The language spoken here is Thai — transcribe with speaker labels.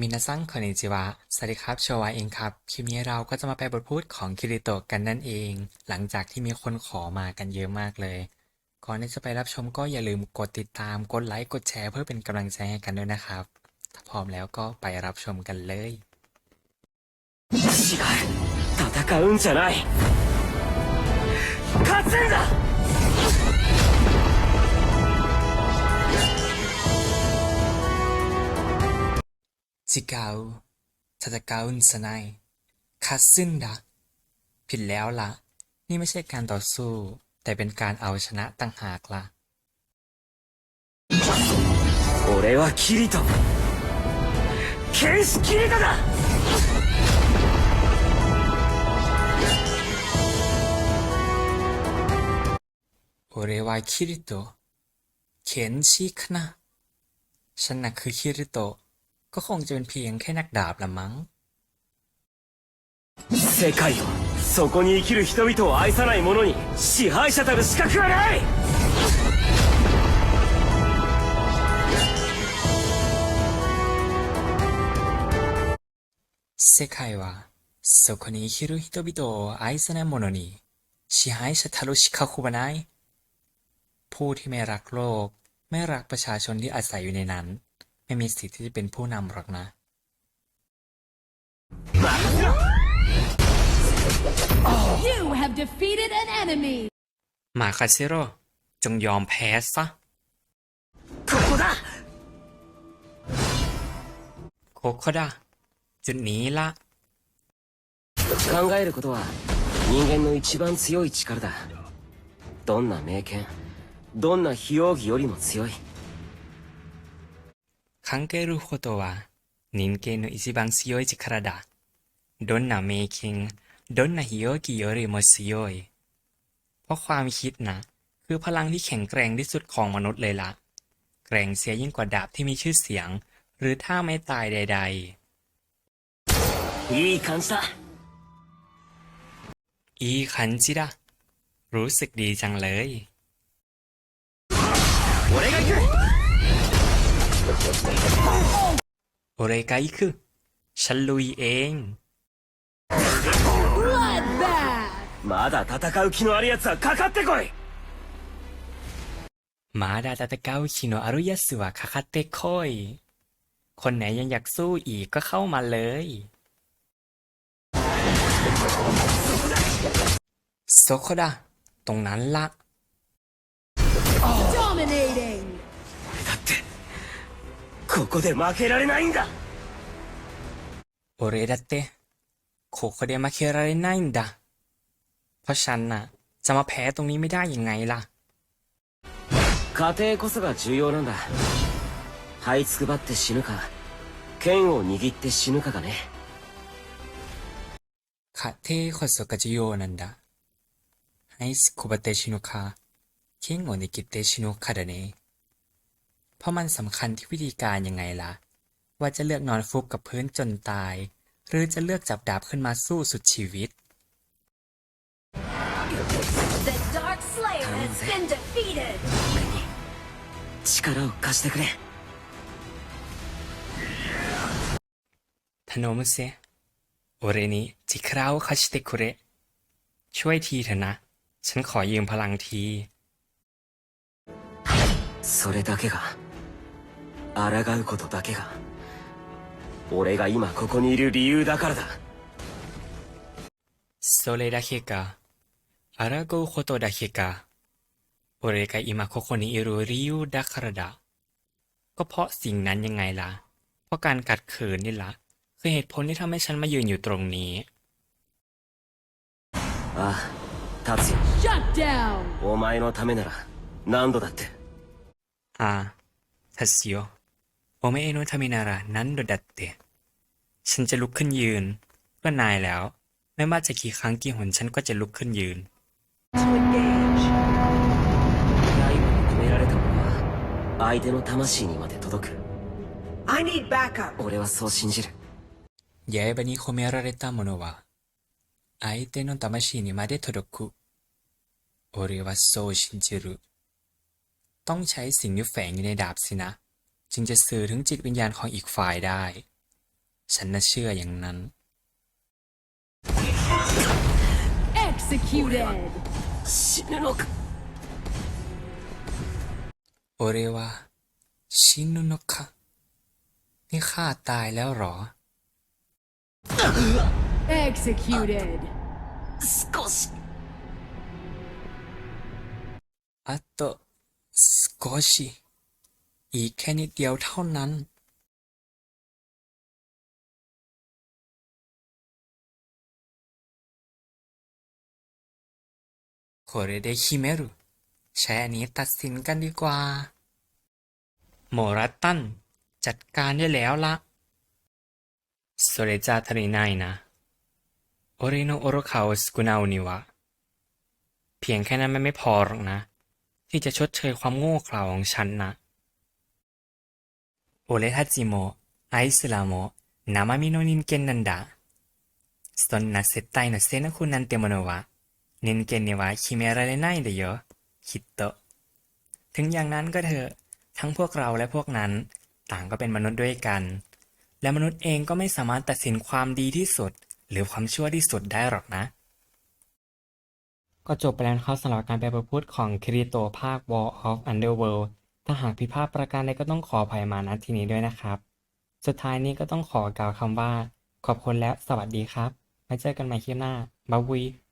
Speaker 1: มินาซังคอนนิจิวะ สวัสดีครับโชวาเองครับ คลิปนี้เราก็จะมาแปลบทพูดของคิริโตะกันนั่นเอง หลังจากที่มีคนขอมากันเยอะมากเลย ก่อนที่จะไปรับชมก็อย่าลืมกดติดตาม กดไลค์ กดแชร์เพื่อเป็นกำลังใจให้กันด้วยนะครับ ถ้าพร้อมแล้วก็ไปรับชมกันเลย
Speaker 2: 違う戦うんじゃない勝つんだ
Speaker 1: จิเกาทาตะเกาอุนสไนคัสซึนดะผิดแล้วละนี่ไม่ใช่การต่อสู้ แต่เป็นการเอาชนะตั้งหากละ
Speaker 2: 俺はキリト剣士キリトだ
Speaker 1: โอเรวาคิริโตะเข็นชิคนะฉันน่ะคือคิริโตะ ก็คงจะเป็นเพียงแค่นักดาบละมั้ง
Speaker 2: 世界をそこに生きる人々を愛さない者に支配者たる資格はない
Speaker 1: 世界はそこに生きる人々を愛さない者に支配者たる資格はないผู้ที่ไม่รักโลก ไม่รักประชาชนที่อาศัยอยู่ในนั้น ไม่มีสิทธิ์ที่จะเป็นผู้นำหรอกนะ
Speaker 2: 任せろ
Speaker 3: You have defeated an enemy.
Speaker 1: มาคาเซโร่จงยอมแพ้ซะ
Speaker 2: ここだ
Speaker 1: โคโคดะจุดนี้ละ
Speaker 2: 考えることは人間の一番強い力だどんな名剣どんな非容疑よりも強い
Speaker 1: 考えることは人間の一番強い力だ。どんな名剣、どんな非容疑よりも強い。เพราะความคิดนะคือพลังที่แข็งแกร่งที่สุดของมนุษย์เลยละ แกร่งเสียยิ่งกว่าดาบที่มีชื่อเสียง หรือท่าไม่ตายใด
Speaker 2: いい感じだ
Speaker 1: ๆ อีคันจิดะรู้สึกดีจังเลย
Speaker 2: 俺が行く
Speaker 1: โอเรกาอิคือฉันลุยเอง
Speaker 3: มา
Speaker 2: ดาตาตะกาวคิโนอรุยัสะคาคัตเตโกย
Speaker 1: มาดาตาตะกาวคิโนอรุยัสะคาคัตเตโกยคนไหนยังอยากสู้อีกก็เข้ามาเลยโซโคดาตรงนั้นละ
Speaker 3: Dominating
Speaker 2: だってここで負けられないんだ
Speaker 1: โอเรดัตเตโคโคเดมาเคราเรนันดะเพราะฉันน่ะ จะมาแพ้ตรงนี้ไม่ได้ยังไงล่ะ
Speaker 2: 家庭こそが重要なんだ這いつくばって死ぬか剣を握って死ぬかがね
Speaker 1: คาเทโคโซกาจิโยนันดะไฮสคุบะเตชิโนคา เคิงโอนิกิเตชิโนคาดะเนเพราะมันสำคัญที่วิธีการยังไงล่ะ ว่าจะเลือกนอนฟุบกับพื้นจนตาย หรือจะเลือกจับดาบขึ้นมาสู้สุดชีวิต
Speaker 4: The Dark Slayer has been defeated!
Speaker 2: 力を貸してくれ
Speaker 1: ทโนมุเซโอเรนิจิคราวคาชิเตคุเระช่วยทีเถอะนะ ฉันขอยืมพลังที
Speaker 2: それだけが 抗うことだけが俺が今ここにいる理由だからだ
Speaker 1: โซเลดาเคกาอาราโกโคโตดาเคกาโอเรกาอิมาโคโคนิอิรุริยูดาคาราดะก็เพราะสิ่งนั้นยังไงล่ะ เพราะการกัดขืนนี่ละคือเหตุผลที่ทำให้ฉันมายืนอยู่ตรงนี้
Speaker 2: ああ達也
Speaker 3: Shut down.
Speaker 2: お前のためなら何度だって
Speaker 1: อ่าทัส โยโอเมเอโนทามินาระนั้นโดดัตเตะฉันจะลุกขึ้นยืน เพื่อนายแล้ว ไม่ว่าจะกี่ครั้งกี่หนฉันก็จะลุกขึ้นยืน
Speaker 3: To engage.
Speaker 2: 刃に込められたものは相手の魂にまで届く
Speaker 5: I need backup.
Speaker 2: 俺はそう信じる
Speaker 1: 刃に込められたものは相手の魂にまで届く俺はそう信じるต้องใช้สิ่งที่แฝงอยู่ในดาบสินะ จึงจะสื่อถึงจิตวิญญาณของอีกฝ่ายได้ ฉันน่ะเชื่ออย่างนั้น
Speaker 3: Executed.
Speaker 2: 死ぬのか
Speaker 1: โอเรวาชินุโนะคะนี่ข้าตายแล้วเหรอ
Speaker 3: Executed.
Speaker 2: 少し
Speaker 1: อัตโตสก อชิอีกแค่นิดเดียวเท่านั้น โคเรเดคิเมรุใช้อันนี้ตัดสินกันดีกว่า โมรัตตัน จัดการได้แล้วละそれじゃ足りないな。俺の愚かを少なうには เพียงแค่นั้นมันไม่พอหรอกนะ ที่จะชดเชยความโง่เขลาของฉันนะ 俺たちもあいつらも生身の人間なんだ。そんな接待のせなくなんてものは人間には決められないだよ、きっと。ถึงอย่างนั้นก็เถอะ ทั้งพวกเราและพวกนั้น ต่างก็เป็นมนุษย์ด้วยกัน และมนุษย์เองก็ไม่สามารถตัดสินความดีที่สุด หรือความชั่วที่สุดได้หรอกนะ ก็จบไปแล้วครับสำหรับการแปลประพูดของคริโตภาค War of Underworld ถ้าหากผิดพลาดประการใดก็ต้องขออภัยมาณที่นี้ด้วยนะครับ สุดท้ายนี้ก็ต้องขอกล่าวคำว่า ขอบคุณและสวัสดีครับไว้เจอกันใหม่คลิปหน้าบ๊ายบาย